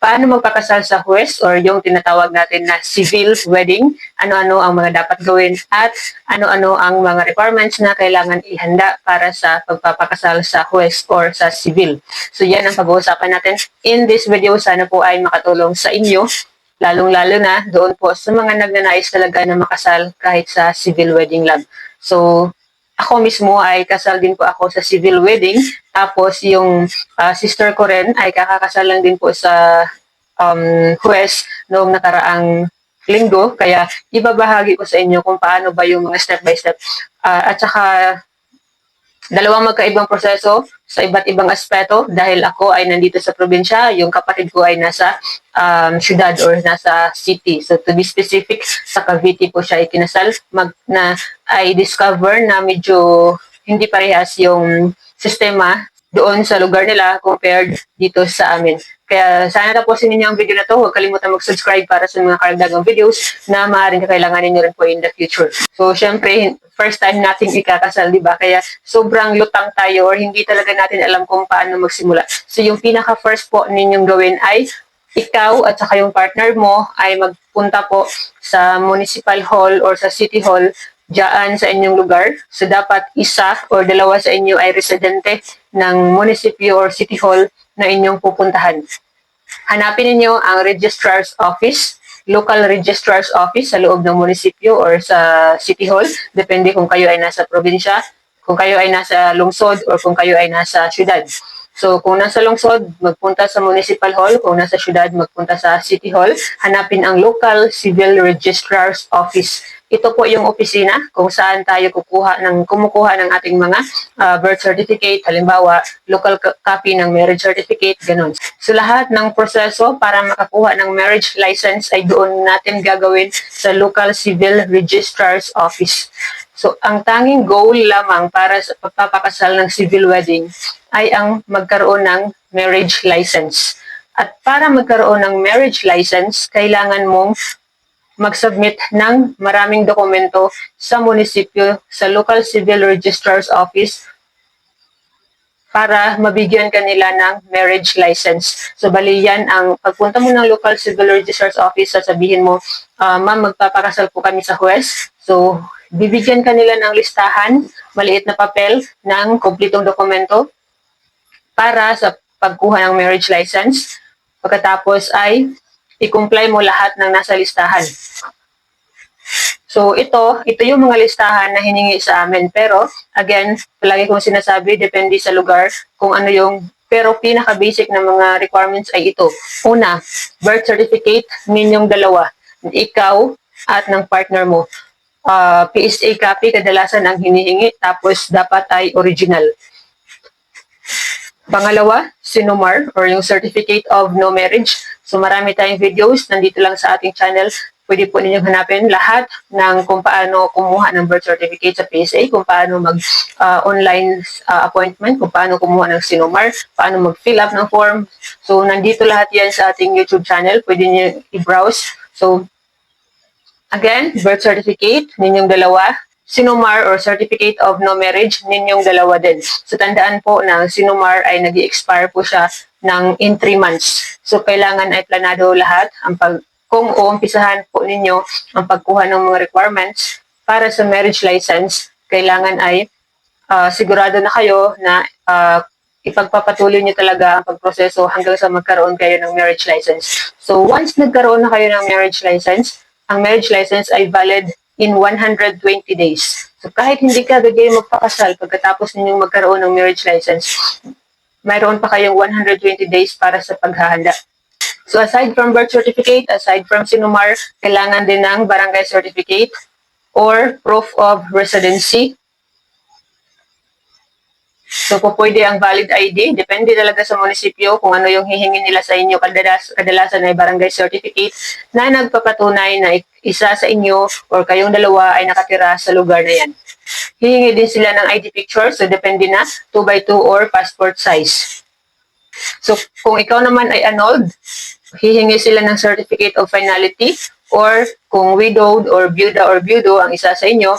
paano magpakasal sa huwes or yung tinatawag natin na civil wedding, ano-ano ang mga dapat gawin at ano-ano ang mga requirements na kailangan ihanda para sa pagpapakasal sa huwes or sa civil. So yan ang pag-uusapan natin in this video. Sana po ay makatulong sa inyo lalong-lalo na doon po sa mga nagnanais talaga na makasal kahit sa civil wedding lang. So, ako mismo ay kasal din po ako sa civil wedding. Tapos yung ah, sister ko rin ay kakakasal lang din po sa um, huwes noong nakaraang linggo. Kaya ibabahagi ko sa inyo kung paano ba yung mga step by step. Ah, at saka dalawang magkaibang proseso sa iba't ibang aspeto dahil ako ay nandito sa probinsya, yung kapatid ko ay nasa um, syudad or nasa city. So to be specific, sa Cavite po siya ikinasal mag, na I discover na medyo hindi parehas yung sistema doon sa lugar nila compared dito sa amin. Kaya sana tapusin ninyo ang video na to. Huwag kalimutan mag-subscribe para sa mga karagdagang videos na maaaring kakailanganin nyo rin po in the future. So, syempre, first time natin ikakasal, di ba? Kaya sobrang lutang tayo or hindi talaga natin alam kung paano magsimula. So, yung pinaka-first po ninyong gawin ay ikaw at saka yung partner mo ay magpunta po sa municipal hall or sa city hall diyan sa inyong lugar. So dapat isa or dalawa sa inyo ay residente ng munisipyo or city hall na inyong pupuntahan. Hanapin ninyo ang registrar's office, local registrar's office sa loob ng munisipyo or sa city hall, depende kung kayo ay nasa probinsya, kung kayo ay nasa lungsod or kung kayo ay nasa syudad. So, kung nasa lungsod, magpunta sa municipal hall. Kung nasa syudad, magpunta sa city hall. Hanapin ang local civil registrar's office. Ito po yung opisina kung saan tayo kukuha ng kumukuha ng ating mga ah, birth certificate, halimbawa, local ca- copy ng marriage certificate, ganun. So, lahat ng proseso para makakuha ng marriage license ay doon natin gagawin sa local civil registrar's office. So, ang tanging goal lamang para sa pagpapakasal ng civil wedding ay ang magkaroon ng marriage license. At para magkaroon ng marriage license, kailangan mong mag-submit ng maraming dokumento sa munisipyo, sa local civil registrar's office para mabigyan kanila ng marriage license. So, bali yan ang pagpunta mo ng local civil registrar's office, sasabihin mo, ah, ma'am, magpapakasal po kami sa huwes. So, bibigyan kanila ng listahan, maliit na papel ng kumplitong dokumento para sa pagkuha ng marriage license. Pagkatapos ay i-comply mo lahat ng nasa listahan. So ito, ito yung mga listahan na hiningi sa amin. Pero again, palagi kong sinasabi, depende sa lugar kung ano yung pero pinaka-basic na mga requirements ay ito. Una, birth certificate ninyong dalawa. Ikaw at ng partner mo. Ah, PSA copy kadalasan ang hinihingi tapos dapat ay original. Pangalawa, Sinumar or yung Certificate of No Marriage. So marami tayong videos nandito lang sa ating channel. Pwede po ninyong hanapin lahat ng kung paano kumuha ng birth certificate sa PSA, kung paano mag-online appointment, kung paano kumuha ng Sinumar, paano mag-fill up ng form. So nandito lahat yan sa ating YouTube channel. Pwede niyo i-browse. So again, birth certificate ninyong dalawa, Sinumar or Certificate of No Marriage, ninyong dalawa din. So tandaan po na Sinumar ay nag expire po siya ng in 3 months. So kailangan ay planado lahat ang pag kung uumpisahan po ninyo ang pagkuha ng mga requirements para sa marriage license, kailangan ay ah, sigurado na kayo na ah, ipagpapatuloy niyo talaga ang pagproseso hanggang sa magkaroon kayo ng marriage license. So once nagkaroon na kayo ng marriage license, ang marriage license ay valid in 120 days. So kahit hindi ka bigay magpakasal pagkatapos ninyong magkaroon ng marriage license, mayroon pa kayong 120 days para sa paghahanda. So aside from birth certificate, aside from Sinumar, kailangan din ng barangay certificate or proof of residency. So po pwede ang valid ID, depende talaga sa munisipyo kung ano yung hihingi nila sa inyo. Kadalas, kadalasan ay barangay certificate na nagpapatunay na isa sa inyo or kayong dalawa ay nakatira sa lugar na yan. Hihingi din sila ng ID picture, so depende na 2x2 or passport size. So, kung ikaw naman ay annulled, hihingi sila ng certificate of finality or kung widowed or byuda or byudo ang isa sa inyo,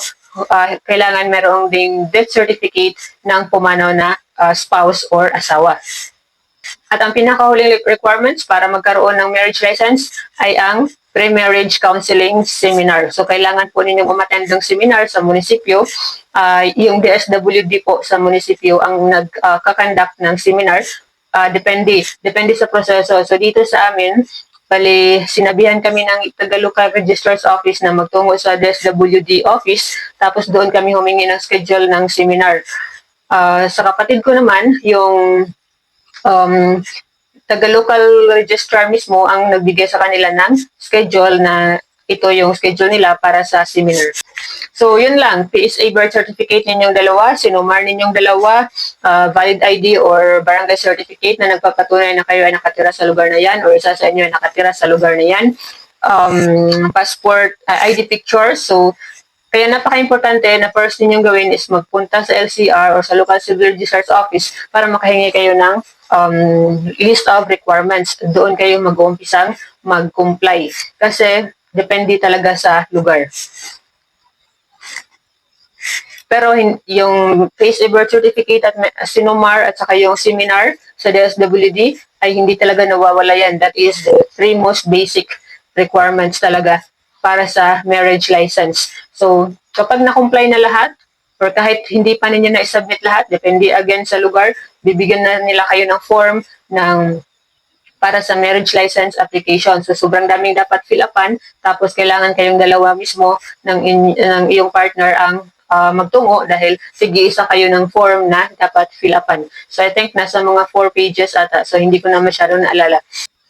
ah, kailangan merong ding death certificate ng pumanaw na ah, spouse or asawa. At ang pinakahuling requirements para magkaroon ng marriage license ay ang pre-marriage counseling seminar. So, kailangan po ninyong umattend ng seminar sa munisipyo. Uh, yung DSWD po sa munisipyo ang nagkakandak uh, ng seminar. Uh, depende, depende sa proseso. So, dito sa amin, Bali, sinabihan kami ng Taga-Local Registrar's Office na magtungo sa DSWD office, tapos doon kami humingi ng schedule ng seminar. Uh, sa kapatid ko naman, yung um, taga-local registrar mismo ang nagbigay sa kanila ng schedule na ito yung schedule nila para sa seminar. So, yun lang. PSA birth certificate ninyong dalawa, sinumar ninyong dalawa, uh, valid ID or barangay certificate na nagpapatunay na kayo ay nakatira sa lugar na yan or isa sa inyo ay nakatira sa lugar na yan. Um, passport, uh, ID picture. So, kaya napaka-importante na first ninyong gawin is magpunta sa LCR or sa local civil registrar's office para makahingi kayo ng um, list of requirements. Doon kayo mag-uumpisang mag-comply. Kasi depende talaga sa lugar. Pero yung face a birth certificate at sinumar at saka yung seminar sa DSWD ay hindi talaga nawawala yan. That is the three most basic requirements talaga para sa marriage license. So, kapag na-comply na lahat, or kahit hindi pa ninyo na-submit lahat, depende again sa lugar, bibigyan na nila kayo ng form ng para sa marriage license application. So, sobrang daming dapat fill upan. Tapos, kailangan kayong dalawa mismo ng, in, ng iyong partner ang uh, magtungo dahil sige isa kayo ng form na dapat fill upan. So, I think nasa mga 4 pages ata. So, hindi ko na masyado naalala.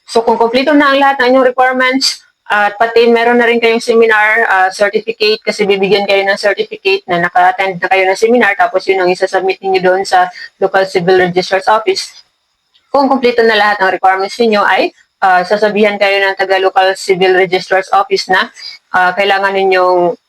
So, kung kompleto na ang lahat ng inyong requirements, at pati meron na rin kayong seminar uh, certificate kasi bibigyan kayo ng certificate na naka-attend na kayo ng seminar tapos yun ang isasubmit niyo doon sa local civil registrar's office. Kung kumpleto na lahat ng requirements niyo ay uh, sasabihan kayo ng taga local civil registrar's office na uh, kailangan ninyong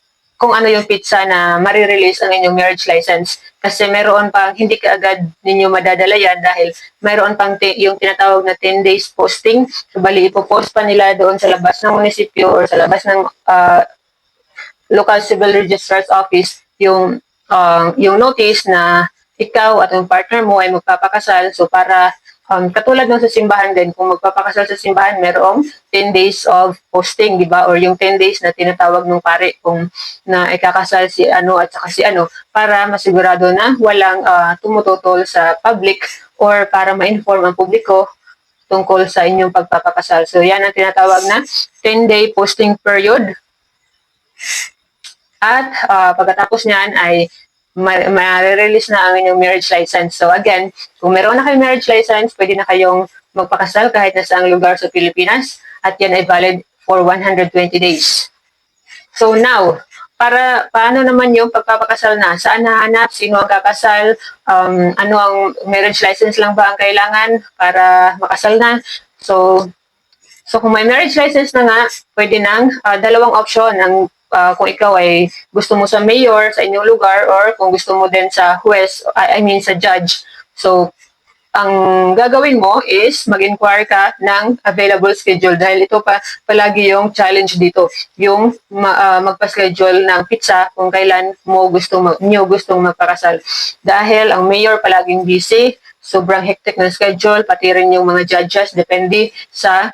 kung ano yung pizza na marirelease ang inyong marriage license. Kasi meron pang hindi kaagad ninyo madadala yan dahil meron pang yung tinatawag na 10 days posting. So, bali, ipopost pa nila doon sa labas ng munisipyo or sa labas ng uh, local civil registrar's office yung uh, yung notice na ikaw at yung partner mo ay magpapakasal. So, para Um, katulad ng sa simbahan din, kung magpapakasal sa simbahan, merong 10 days of posting, di ba? Or yung 10 days na tinatawag ng pare kung na ikakasal si ano at saka si ano para masigurado na walang uh, tumututol sa public or para ma-inform ang publiko tungkol sa inyong pagpapakasal. So, yan ang tinatawag na 10-day posting period. At uh, pagkatapos niyan ay ma-release na ang inyong marriage license. So again, kung meron na kayong marriage license, pwede na kayong magpakasal kahit na saang lugar sa Pilipinas at yan ay valid for 120 days. So now, para paano naman yung pagpapakasal na? Saan nahanap? Sino ang kakasal? Um, ano ang marriage license lang ba ang kailangan para makasal na? So, so kung may marriage license na nga, pwede nang uh, dalawang option. Ang uh, kung ikaw ay gusto mo sa mayor sa inyong lugar or kung gusto mo din sa huwes, I, I mean sa judge. So, ang gagawin mo is mag-inquire ka ng available schedule dahil ito pa palagi yung challenge dito, yung ma, uh, magpa-schedule ng pizza kung kailan mo gusto mag, nyo gustong magpakasal. Dahil ang mayor palaging busy, sobrang hectic ng schedule, pati rin yung mga judges, depende sa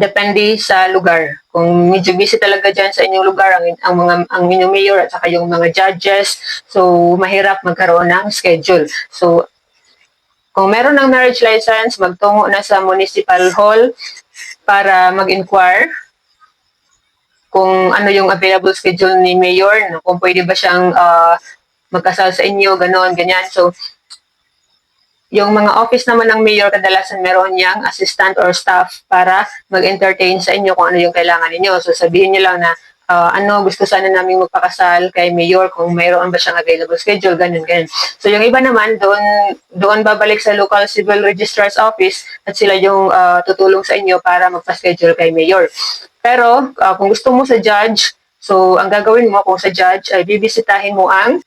depende sa lugar. Kung medyo busy talaga dyan sa inyong lugar, ang, ang, mga, ang inyong mayor at saka yung mga judges, so mahirap magkaroon ng schedule. So, kung meron ng marriage license, magtungo na sa municipal hall para mag-inquire kung ano yung available schedule ni mayor, kung pwede ba siyang uh, magkasal sa inyo, gano'n, ganyan. So, yung mga office naman ng mayor, kadalasan meron niyang assistant or staff para mag-entertain sa inyo kung ano yung kailangan ninyo. So sabihin niyo lang na uh, ano gusto sana namin magpakasal kay mayor kung mayroon ba siyang available schedule, ganun, ganun. So yung iba naman, doon, doon babalik sa local civil registrar's office at sila yung uh, tutulong sa inyo para magpa-schedule kay mayor. Pero uh, kung gusto mo sa judge, so ang gagawin mo kung sa judge ay bibisitahin mo ang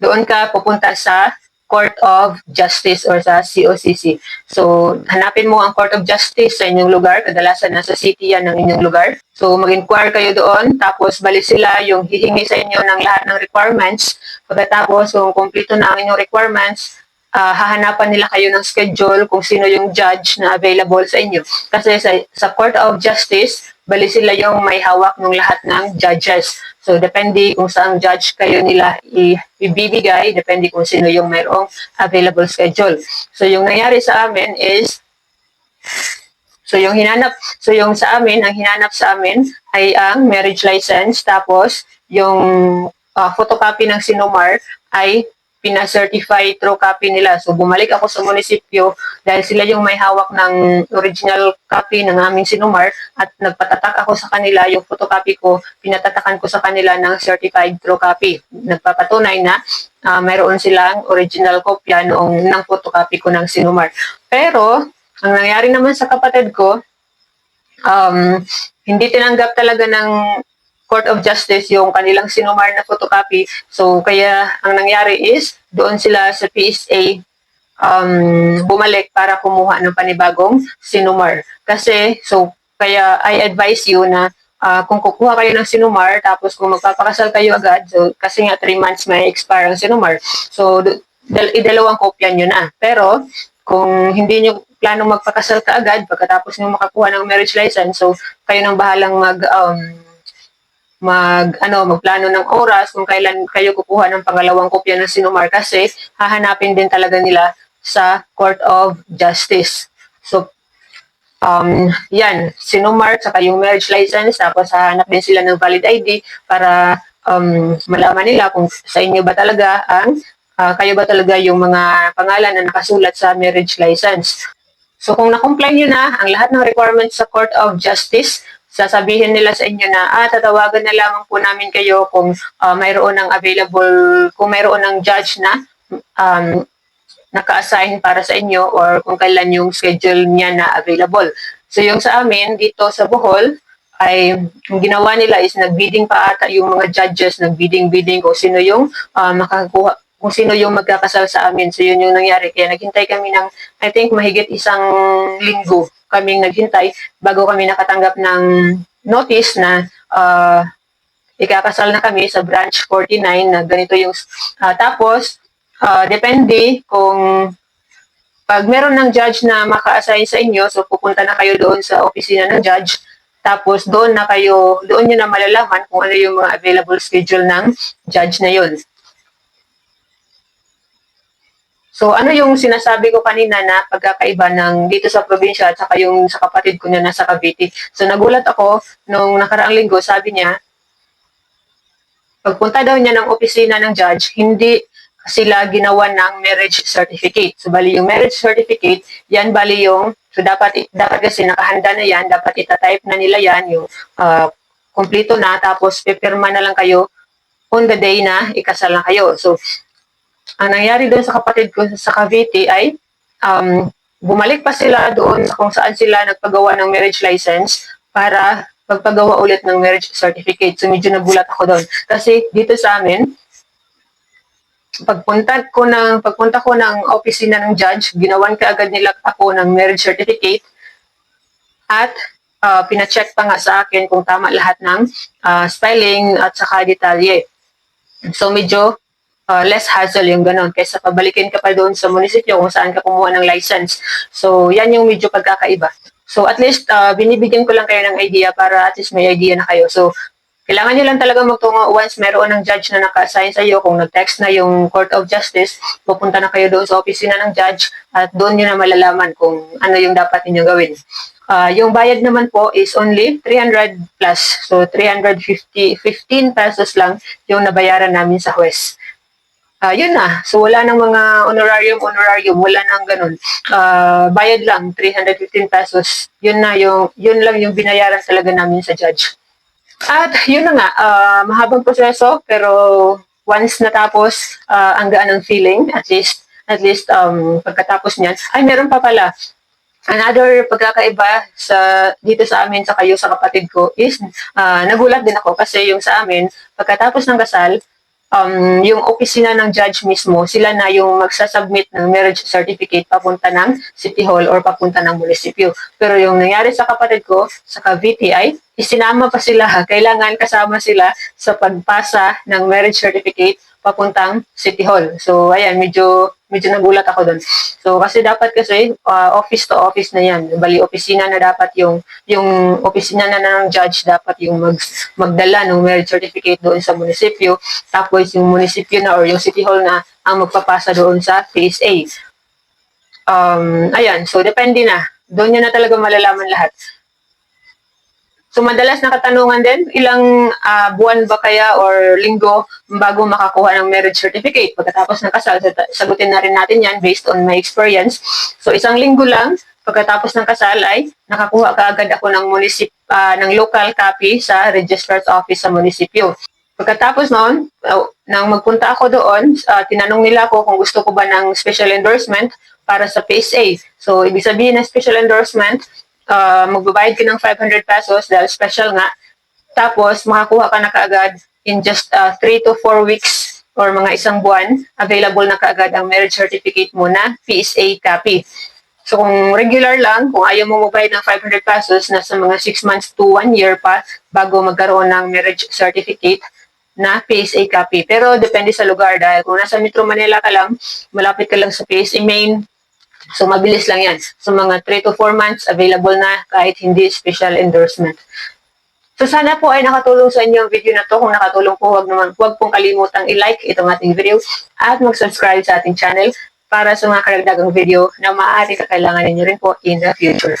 doon ka pupunta sa Court of Justice or sa COCC. So, hanapin mo ang Court of Justice sa inyong lugar. Kadalasan nasa city yan ng inyong lugar. So, mag-inquire kayo doon. Tapos, balik sila yung hihingi sa inyo ng lahat ng requirements. Pagkatapos, kung kumpleto na ang inyong requirements, ah, hahanapan nila kayo ng schedule kung sino yung judge na available sa inyo. Kasi sa, sa Court of Justice, bali sila yung may hawak ng lahat ng judges. So, depende kung saang judge kayo nila ibibigay, depende kung sino yung mayroong available schedule. So, yung nangyari sa amin is, so yung hinanap, so yung sa amin, ang hinanap sa amin ay ang marriage license, tapos yung ah, photocopy ng Sinumar ay pina-certify true copy nila. So, bumalik ako sa munisipyo dahil sila yung may hawak ng original copy ng aming sinumar at nagpatatak ako sa kanila yung photocopy ko, pinatatakan ko sa kanila ng certified true copy. Nagpapatunay na ah, mayroon silang original kopya noong ng photocopy ko ng sinumar. Pero, ang nangyari naman sa kapatid ko, um, hindi tinanggap talaga ng Court of Justice yung kanilang sinumar na photocopy. So, kaya ang nangyari is, doon sila sa PSA um, bumalik para kumuha ng panibagong sinumar. Kasi, so, kaya I advise you na ah, kung kukuha kayo ng sinumar, tapos kung magpapakasal kayo agad, so, kasi nga 3 months may expire ang sinumar. So, dal- idalawang kopya nyo na. Pero, kung hindi nyo plano magpakasal ka agad, pagkatapos nyo makakuha ng marriage license, so, kayo nang bahalang mag, um, mag ano magplano ng oras kung kailan kayo kukuha ng pangalawang kopya ng sinumar kasi hahanapin din talaga nila sa Court of Justice. So um yan, sinumar sa yung marriage license tapos hahanap din sila ng valid ID para um malaman nila kung sa inyo ba talaga ang ah, kayo ba talaga yung mga pangalan na nakasulat sa marriage license. So kung na-comply nyo na ang lahat ng requirements sa Court of Justice, sasabihin nila sa inyo na, ah, tatawagan na lamang po namin kayo kung ah, mayroon ng available, kung mayroon ng judge na um, naka-assign para sa inyo or kung kailan yung schedule niya na available. So yung sa amin, dito sa Bohol, ay ang ginawa nila is nagbidding pa ata yung mga judges, nagbidding-bidding kung sino yung ah, makakuha, kung sino yung magkakasal sa amin. So yun yung nangyari. Kaya naghintay kami ng, I think, mahigit isang linggo kaming naghintay bago kami nakatanggap ng notice na ah, ikakasal na kami sa branch 49 na ganito yung ah, tapos ah, depende kung pag meron ng judge na maka-assign sa inyo so pupunta na kayo doon sa opisina ng judge tapos doon na kayo doon niyo na malalaman kung ano yung mga available schedule ng judge na yun. So ano yung sinasabi ko kanina na pagkakaiba ng dito sa probinsya at saka yung sa kapatid ko na nasa Cavite. So nagulat ako nung nakaraang linggo, sabi niya, pagpunta daw niya ng opisina ng judge, hindi sila ginawa ng marriage certificate. So bali yung marriage certificate, yan bali yung so dapat dapat kasi nakahanda na yan, dapat itatype na nila yan yung kompleto na tapos pipirma na lang kayo on the day na ikasal na kayo. So ang nangyari doon sa kapatid ko sa Cavite ay um, bumalik pa sila doon sa kung saan sila nagpagawa ng marriage license para pagpagawa ulit ng marriage certificate. So medyo nagulat ako doon. Kasi dito sa amin, pagpunta ko ng pagpunta ko ng opisina ng judge, ginawan ka agad nila ako ng marriage certificate at uh, pina-check pa nga sa akin kung tama lahat ng ah, spelling at saka detalye. So medyo uh, less hassle yung ganun kaysa pabalikin ka pa doon sa munisipyo kung saan ka kumuha ng license. So yan yung medyo pagkakaiba. So at least uh, binibigyan ko lang kayo ng idea para at least may idea na kayo. So kailangan nyo lang talaga magtungo once meron ng judge na naka-assign sa iyo. Kung nag-text na yung Court of Justice, pupunta na kayo doon sa opisina ng judge at doon nyo na malalaman kung ano yung dapat ninyo gawin. Ah, yung bayad naman po is only 300 plus. So 350 15 pesos lang yung nabayaran namin sa huwes. Ah, yun na. So wala nang mga honorarium, honorarium, wala nang ganun. Ah, bayad lang 315 pesos. Yun na yung yun lang yung binayaran talaga namin sa judge. At yun na nga, ah, mahabang proseso pero once natapos ah, ang gaan ng feeling, at least at least um, pagkatapos niyan, ay meron pa pala. Another pagkakaiba sa dito sa amin sa kayo sa kapatid ko is ah, nagulat din ako kasi yung sa amin pagkatapos ng kasal um, yung opisina ng judge mismo, sila na yung magsasubmit ng marriage certificate papunta ng City Hall or papunta ng munisipyo. Pero yung nangyari sa kapatid ko, sa Cavite isinama pa sila, kailangan kasama sila sa pagpasa ng marriage certificate papuntang City Hall. So, ayan, medyo medyo nagulat ako doon. So, kasi dapat kasi uh, office to office na yan. Bali, opisina na dapat yung, yung opisina na ng judge dapat yung mag, magdala ng marriage certificate doon sa munisipyo. Tapos yung munisipyo na or yung city hall na ang magpapasa doon sa PSA. Um, ayan, so depende na. Doon nyo na talaga malalaman lahat. So madalas na katanungan din, ilang ah, buwan ba kaya or linggo bago makakuha ng marriage certificate pagkatapos ng kasal? Sa- Sagutin na rin natin yan based on my experience. So isang linggo lang pagkatapos ng kasal ay nakakuha ka agad ako ng munisip ah, ng local copy sa registrar's office sa munisipyo. Pagkatapos noon, uh, nang magpunta ako doon, ah, tinanong nila ako kung gusto ko ba ng special endorsement para sa PSA. So, ibig sabihin ng special endorsement, uh, magbabayad ka ng 500 pesos dahil special nga. Tapos, makakuha ka na kaagad in just 3 to 4 weeks or mga isang buwan, available na kaagad ang marriage certificate mo na PSA copy. So, kung regular lang, kung ayaw mo magbayad ng 500 pesos, nasa mga 6 months to 1 year pa bago magkaroon ng marriage certificate na PSA copy. Pero depende sa lugar dahil kung nasa Metro Manila ka lang, malapit ka lang sa PSA main, So, mabilis lang yan. So, mga 3 to 4 months, available na kahit hindi special endorsement. So, sana po ay nakatulong sa inyo ang video na to. Kung nakatulong po, huwag naman, huwag pong kalimutang i-like itong ating video at mag-subscribe sa ating channel para sa mga karagdagang video na maaari kakailangan ninyo rin po in the future.